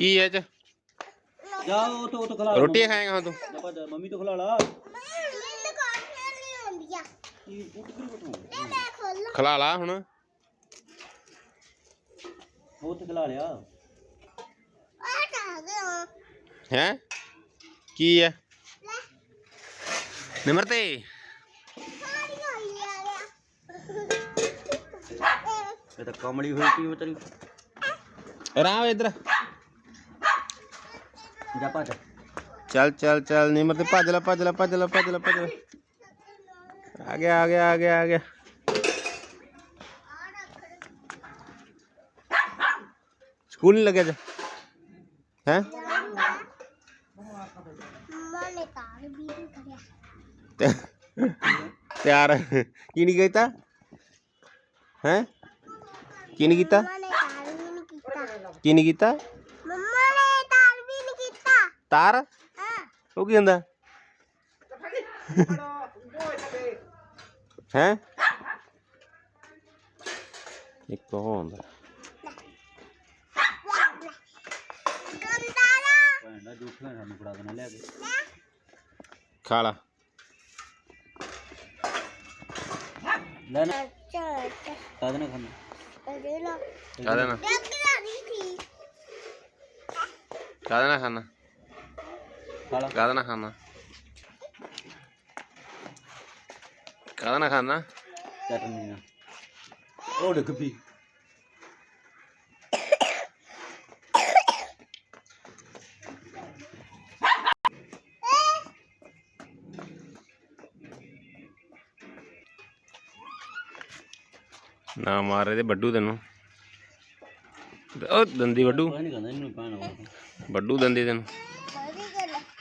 ਕੀ ਹੈ ਚ ਜਾ ਉਹ ਤੋਂ ਉਹ ਤੋਂ ਖਲਾ ਰੋਟੀ ਖਾਏਗਾ ਹੁਣ ਤੂੰ। ਮੰਮੀ ਤੋਂ ਖਲਾ ਲਾ। ਖੋਲ। ਖਲਾ ਲਾ ਹੁਣ। ਉਹ ਤੇ ਖਲਾ ਲਿਆ। ਆ ਤਾਂ ਗਿਆ। ਹੈ? ਕੀ ਹੈ? ਗਿਆ। ਇਹ ਤਾਂ ਕਮਲੀ ਹੋਈ ਪਈ ਵਿਚਾਰੀ ਰਾਮ ਇੱਧਰ। चल चल चल नहीं मतलब पाजला पाजला पाजला पाजला पाजला आ गया आ गया आ गया आ गया। स्कूल नहीं लगे जा। हैं? त्यार की नहीं गई था हैं? की नहीं गीता? की नहीं गीता? ਤਾਰ? ਹਾਂ। ਉਹ ਕੀ ਹੁੰਦਾ? ਹੈ? ਇੱਕ ਉਹ ਹੁੰਦਾ। ਭੈਣ ਦਾ ਜੂਠ ਲੈ ਸਾਨੂੰ ਫੜਾ ਦੇਣਾ ਲਿਆ ਕੇ। ਖਾ ਲਾ। ਲੈ ਨਾ। ਕਾ। ਦੇਣਾ ਖਾਣਾ ਖਾ ਦੇਣਾ। ਖਾ ਦੇਣਾ ਖਾਣਾ ਖਾ ਲਾ ਖਾ ਦੇਣਾ ਖਾਣਾ ਖਾ ਦੇਣਾ ਖਾਣਾ ਚਟਨੀ ਨਾਲ ਉਹ ਡਿੱਗ ਪਈ ਨਾ ਮਾਰੇ ਤੇ ਵੱਡੂ ਤੈਨੂੰ ਉਹ ਦੰਦੀ ਵੱਡੂ ਕੋਈ ਨਹੀਂ ਕਹਿੰਦਾ ਇਹਨੂੰ ਪਾਣਾ ਉਹ ਵੱਡੂ ਦੰਦੀ ਤੈਨੂੰ